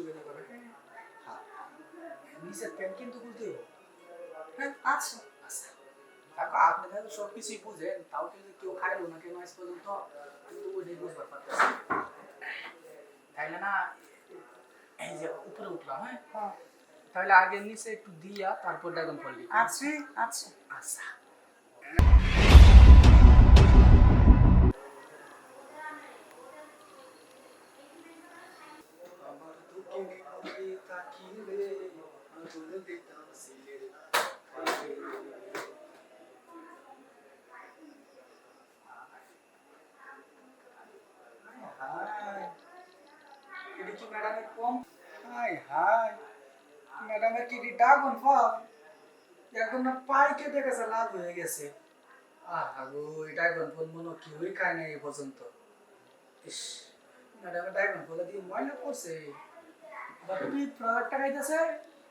সুবিধা করে। হ্যাঁ। নিচের প্যান্ট কিন্তু খুলতে হ্যাঁ আচ্ছা। আচ্ছা। কাকু আপনি তাহলে সব কিছুই বুঝেন তাও কিন্তু কেউ খাইলো না কেন আজ পর্যন্ত? কিন্তু ওইটাই বুঝবার পারতেছি তাইলে না এই যে উপরে উঠলাম হ্যাঁ? হ্যাঁ। তাহলে আগে নিচে একটু দিয়া তারপর ড্রাগন ফল আচ্ছা আচ্ছা। আচ্ছা। আমার দুঃখে আগুন দিতাম এটা গেছে লাল হয়ে গেছে আহা গো এই ড্রাগন ফল মনে কেউই খায় না পর্যন্ত ম্যাডামের ড্রাগন ফল দিয়ে ময়লা করছে বাপি প্রোডাক্টটা খাইতেছে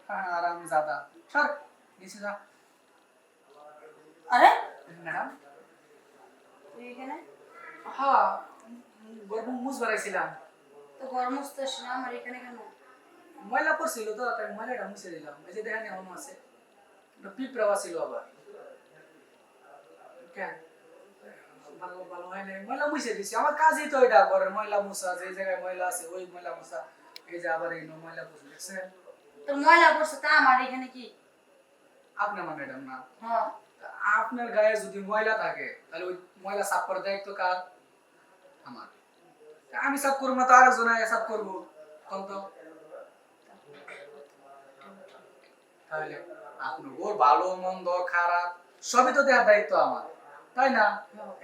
হ্যাঁ আরাম জাদা। সর নিচে যা। আরে? ম্যাডাম? তুই এখানে? হ্যাঁ গরম মুজ বাড়াইছিলাম তো গরম হচ্ছিস না আমার এখানে কেন? ময়লা পড়ছিল তো তাই ময়লাটা মুছে দিলাম। এই যে দেখেন এমন আছে। একটা পিঁপড়াও ছিল আবার। কেন? ভালো ভালো হয় নাই। ময়লা মুছে দিছি। আমার কাজই তো এটা ঘরের ময়লা মুছা যে জায়গায় ময়লা আছে ওই ময়লা মুছা। এই যে আবার এই ময়লা মুছে দেখছেন? তোর ময়লা পড়ছে তা আমার এখানে কি? আপনার মা ম্যাডাম না? হ্যাঁ। আপনার গায়ে যদি ময়লা থাকে তাহলে ওই ময়লা সাফ করার দায়িত্ব কার? আমার। আমি সাফ করব না তো আরেকজন সাফ করব। কোন তো। তাহলে আপনার ওর ভালো মন্দ খারাপ সবই তো দেওয়ার দায়িত্ব আমার। তাই না?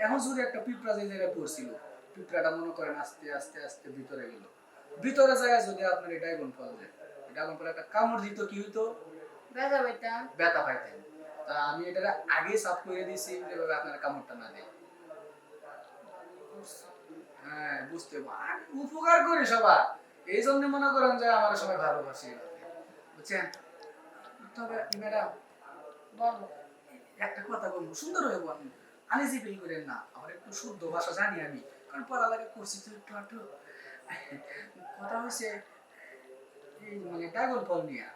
এখন যদি একটা পিঁপড়া যে জায়গায় পড়ছিল পিঁপড়াটা মনে করেন আস্তে আস্তে আস্তে ভিতরে গেল। ভিতরে জায়গায় যদি আপনার এই ড্রাগন ফল দেয়। ড্রাগন ফল একটা কামড় দিত কি হইতো? বেজা বইতাম ব্যথা পাইতেন তা আমি এটা আগে সাফ করে দিয়েছি যেভাবে আপনার কামড়টা না দেয়। হ্যাঁ বুঝতে পা- উপকার করি সবার। এই জন্য মনে করেন যে আমার সবাই ভালোবাসি বুঝছেন? তবে ম্যাডাম বলো একটা কথা বলব সুন্দর হয়ে বলেন। আনিজি ফিল করেন না। আমার একটু শুদ্ধ ভাষা জানি আমি কারণ পড়ালেখা করছি তো একটু একটু কথা হয়েছে এই মানে ড্রাগন ফল নিয়ে।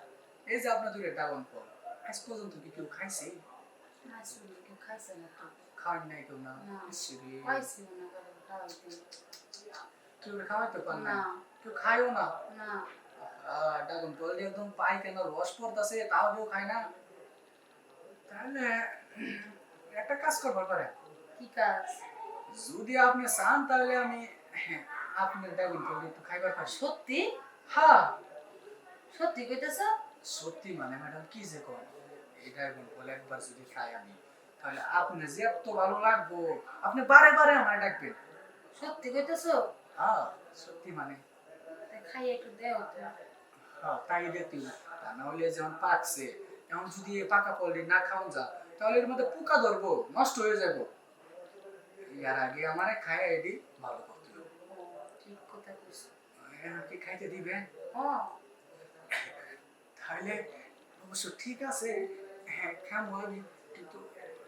এই যে আপনার দুটো ড্রাগন ফল আজ পর্যন্ত কি কেউ খাইছে? আসলে কেউ খাইছে না তো। খাওয়ান নাই কেউ না? না। ইসরে, খাইছি না কারণ খাওয়াইতে কেউ খাওয়াইতে পার না? না। কেউ খায়ও না? না। ড্রাগন ফল দিয়ে একদম পাই কেন রস পড়তেছে তাও কেউ খায় না? তাহলে একটা কাজ করবার পারে কি কাজ? যদি আপনি চান তাহলে আমি আপনার একটু খাইবার পারি সত্যি? হ্যাঁ। সত্যি কইতেছ? সত্যি মানে ম্যাডাম কি যে কর এই ফল একবার যদি খাই আমি তাহলে আপনি যে এত ভালো লাগবো আপনি বারে বারে আমার ডাকবেন। সত্যি কইতেছ? হ্যাঁ সত্যি মানে। খাই একটু দেও তো। হ্যাঁ তাই দেখতে তা না হলে যেমন পাকছে এখন যদি পাকা ফলটি না খাওয়া যা তাহলে এর মধ্যে পোকা ধরবো নষ্ট হয়ে যাব। এর আগে আমারে খাই এটি ভালো ঠিক কথা কইছ এখন খাইতে দিবেন? হ্যাঁ তাহলে অবশ্য ঠিক আছে। হ্যাঁ খামো আমি। কিন্তু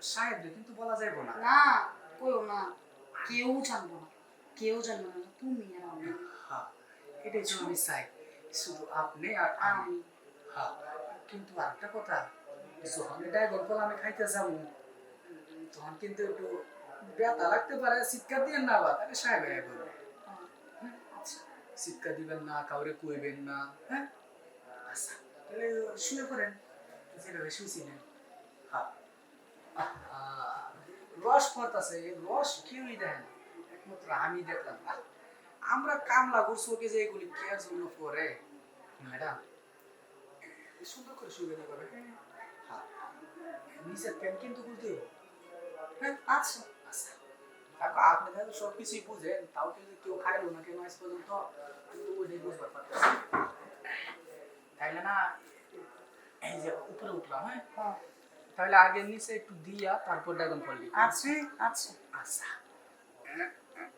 সাহেব কিন্তু বলা যাইব না। না কইও না। কেউ জানব না। কেউ জানব না তুমি আর আমি। হ্যাঁ এটাই তো আমি চাই। শুধু আপনি আর আমি। হ্যাঁ কিন্তু আরেকটা কথা যখন এটাই গল্প আমি খাইতে যাব তখন কিন্তু একটু ব্যথা লাগতে পারে চিৎকার দিয়ে না বা তাহলে সাহেব বলবে চিৎকার দিবেন না, কাউরে কইবেন না হ্যাঁ? আচ্ছা তাহলে শুয়ে পড়েন। যেভাবে শুয়েছিলেন হ্যাঁ রস পড়তাছে এই রস কেউই দেয় না। একমাত্র আমি দেখলাম। আমরা কামলা করছি ওকে যে এগুলি কেয়ার জন্য পরে। ম্যাডাম, সুন্দর করে সুবিধা করে হ্যাঁ? নিচের প্যান্ট কিন্তু খুলতে হবে। হ্যাঁ আচ্ছা আচ্ছা। কাকু আপনি তাহলে সব কিছুই বুঝেন তাও কিন্তু কেউ খাইলো না কেন আজ পর্যন্ত আমি তো ওইটাই বুঝবার পারতেছি তাইলে না এই যে উপরে উঠলাম হ্যাঁ? হ্যাঁ। তাহলে আগে নিচে একটু দিয়া তারপর ড্রাগন ফল আচ্ছা আচ্ছা। আচ্ছা।